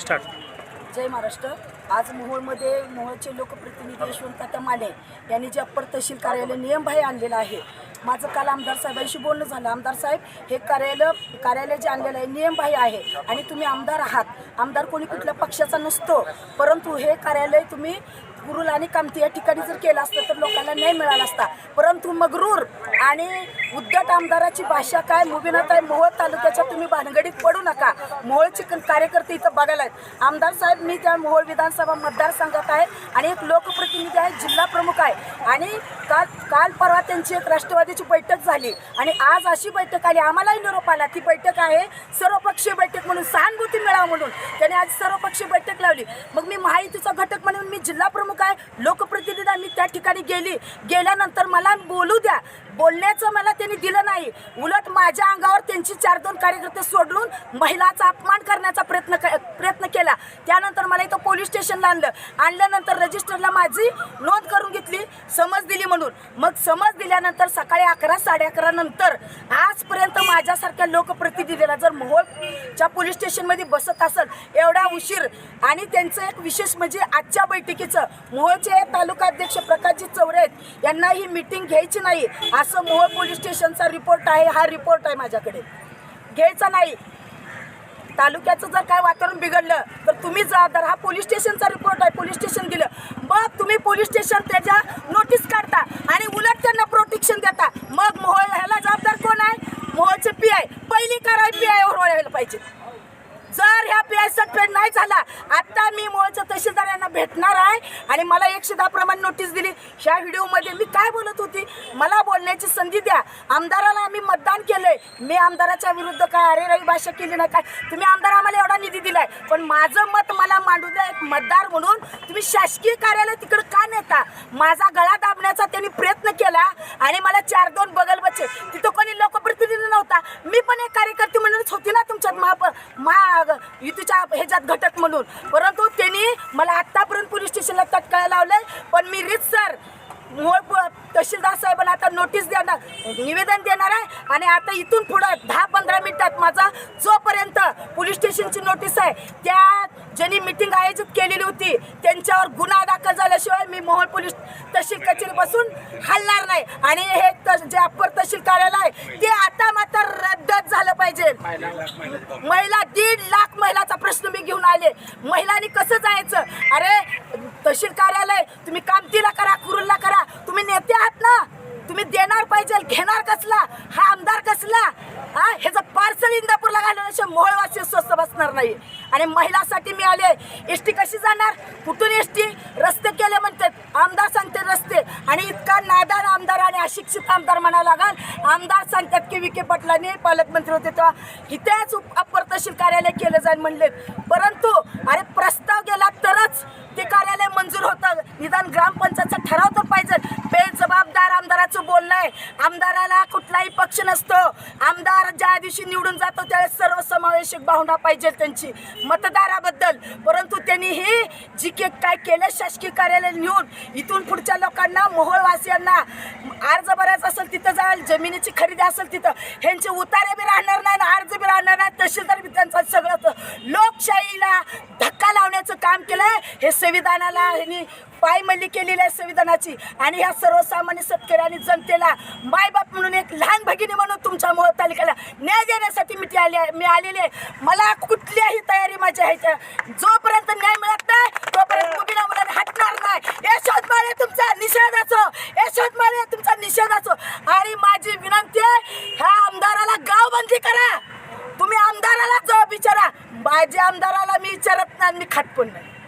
Start. जय महाराष्ट्र. आज मोहोळमध्ये मोहोळचे लोकप्रतिनिधी यशवंत माने यांनी जे अप्पर तहसील कार्यालय नियमबाह्य आणलेलं आहे माझं काल आमदार साहेबांशी बोलणं झालं. आमदार साहेब हे कार्यालय कार्यालय जे आणलेलं आहे नियमबाह्य आहे आणि तुम्ही आमदार आहात. आमदार कोणी कुठल्या पक्षाचा नसतो परंतु हे कार्यालय तुम्ही कुरुल आणि कामती या ठिकाणी जर केलं असतं तर लोकांना न्याय मिळाला असता. परंतु मगरूर आणि उद्धट आमदाराची भाषा काय? मुबीनात आहे मोहोळ तालुक्याच्या तुम्ही भानगडीत पडू नका. मोहोळचे क- कार्यकर्ते इथं बघायला आहेत. आमदार साहेब मी त्या मोहोळ विधानसभा मतदारसंघात आहे आणि एक लोकप्रतिनिधी आहे जिल्हा प्रमुख आहे. आणि काल काल परवा त्यांची एक राष्ट्रवादीची बैठक झाली. आणि आज अशी बैठक आली. आम्हालाही निरोप आला. ती बैठक आहे सर्वपक्षीय बैठक म्हणून सहानुभूती मिळावं म्हणून. त्याने आज सर्वपक्षीय बैठक लावली. मग मी माहितीचा घटक म्हणून मी जिल्हा प्रमुख काय? लोकप्रतिनिधी मी त्या ठिकाणी गेली. गेल्यानंतर मला बोलू द्या. बोलण्याचं मला त्यांनी दिलं नाही. उलट माझ्या अंगावर त्यांची चार दोन कार्यकर्ते सोडून महिलाचा अपमान करण्याचा प्रयत्न क- प्रयत्न केला. त्यानंतर मला इथं पोलीस स्टेशनला आणलं. आणल्यानंतर रजिस्टरला माझी नोंद करून घेतली. समज दिली म्हणून. मग समज दिल्यानंतर सकाळी अकरा साडे अकरा नंतर आजपर्यंत माझ्यासारख्या लोकप्रतिनिधीला जर मोहोळच्या पोलीस स्टेशनमध्ये बसत असेल एवढा उशीर आणि त्यांचं एक विशेष म्हणजे आजच्या बैठकीचं मोहोळचे तालुका अध्यक्ष प्रकाशजी चौरेत यांना ही मीटिंग घ्यायची नाही असं मोहोळ पोलीस स्टेशनचा रिपोर्ट आहे हा रिपोर्ट आहे माझ्याकडे. घ्यायचा नाही. तालुक्याचं जर काय वातावरण बिघडलं तर तुम्ही जबाबदार हा पोलीस स्टेशनचा रिपोर्ट आहे. पोलीस स्टेशन दिलं मग तुम्ही पोलीस स्टेशन त्याच्या नोटीस काढता आणि उलट त्यांना प्रोटेक्शन देता. मग मोहोळ ह्याला जबाबदार कोण आहे? मोहोळचे पी आय पहिली कारवाई पी आयवर व्हायला पाहिजे. जर ह्या पी नाही झाला. आता मी मोळच्या तहसीलदार यांना भेटणार आहे आणि मला एकशे दहा प्रमाण नोटीस दिली. ह्या व्हिडिओमध्ये मी काय बोलत होती? मला बोलण्याची संधी द्या. आमदाराला आम्ही मतदान केलंय. मी आमदाराच्या विरुद्ध काय अरे रवी भाषा केली नाही काय? तुम्ही आमदार आम्हाला एवढा निधी दिलाय. पण माझं मत मला मांडू द्या एक मतदार म्हणून. तुम्ही शासकीय कार्यालय तिकडं का नेता? माझा गळा दाबण्याचा त्यांनी प्रयत्न केला आणि मला चार दोन बगल बचे मी पण एक कार्यकर्ते म्हणूनच होती ना तुमच्यात महाप महा युतीच्या ह्याच्यात घटक म्हणून. परंतु त्यांनी मला आत्तापर्यंत पोलीस स्टेशनला तटकाळा लावलंय पण मी सर मूळ तहसीलदार साहेबांना आता नोटीस देणार निवेदन देणार आहे. आणि आता इथून पुढं दहा पंधरा मिनिटात माझा जोपर्यंत पोलीस स्टेशनची नोटीस आहे त्या ज्यांनी मिटिंग आयोजित केलेली होती त्यांच्यावर गुन्हा दाखल झाल्याशिवाय मी मोहोळ पोलीस तहसील कचेरी बसून हलणार नाही. आणि हे त- जे अप्पर तहसील कार्यालय आहे ते आता मात्र रद्दच झालं पाहिजे. महिला दीड लाख महिलाचा प्रश्न मी घेऊन आले. महिलांनी कसं जायचं? अरे तहसील कार्यालय तुम्ही का करा कुरुलला करा तुम्ही नेते आहात ना तुम्ही देणार पाहिजे घेणार कसला हा आमदार कसला हा ह्याचं पार्सल इंदापूरला मोहळवासी स्वस्त बसणार नाही. आणि महिलासाठी मी आले. एस टी कशी जाणार? कुठून एस टी? रस्ते केले म्हणतात. आमदार सांगते रस्ते. आणि इतका नादान आमदार आणि अशिक्षित आमदार म्हणायला लागाल. आमदार सांगतात की विखे पाटलांनी पालकमंत्री होते तेव्हा इथेच उप- तहसील कार्यालय केलं जाईल म्हणले. परंतु अरे प्रस्ताव गेला तरच ते कार्यालय मंजूर होतं. निदान ग्रामपंचायतचा ठराव तर पाहिजे. बेजबाबदार आमदाराचं बोलणं आहे. आमदाराला कुठलाही पक्ष नसतो. आमदार ज्या दिवशी निवडून जातो त्यावेळेस सर्वसमावेशक भावना पाहिजे त्यांची. मतदाराबद्दल. परंतु त्यांनी ही जी के काय केलं शासकीय कार्यालय नेऊन इथून पुढच्या लोकांना मोहोळवासियांना अर्ज भरायचा असेल तिथं जाईल जमिनीची खरेदी असेल तिथं ह्यांचे उतारे बी राहणार नाही अर्ज बी राहणार नाही तहसीलदार बी त्यांचा सगळं लोकशाहीला धक्का काम केलंय. हे संविधानाला ह्यांनी पायमल्ली केलेली आहे संविधानाची. आणि ह्या सर्वसामान्य शेतकरी आणि जनतेला मायबाप म्हणून एक लहान भगिनी म्हणून तुमच्या मोह तालुक्याला न्याय देण्यासाठी मी ती आली आहे. मी आलेली आहे. मला कुठल्याही तयारी माझ्या ह्याच्या जोपर्यंत न्याय मिळत नाही तोपर्यंत मुलीला मुलाने हटणार नाही. यशवंत माळे तुमचा निषेधाचो. असो यशवंत माळे तुमचा निषेधाचो. आणि माझी विनंती आहे ह्या आमदाराला गावबंदी करा. आमदाराला जबाब विचारा. माझ्या आमदाराला मी विचारत नाही आणि मी खात पण नाही.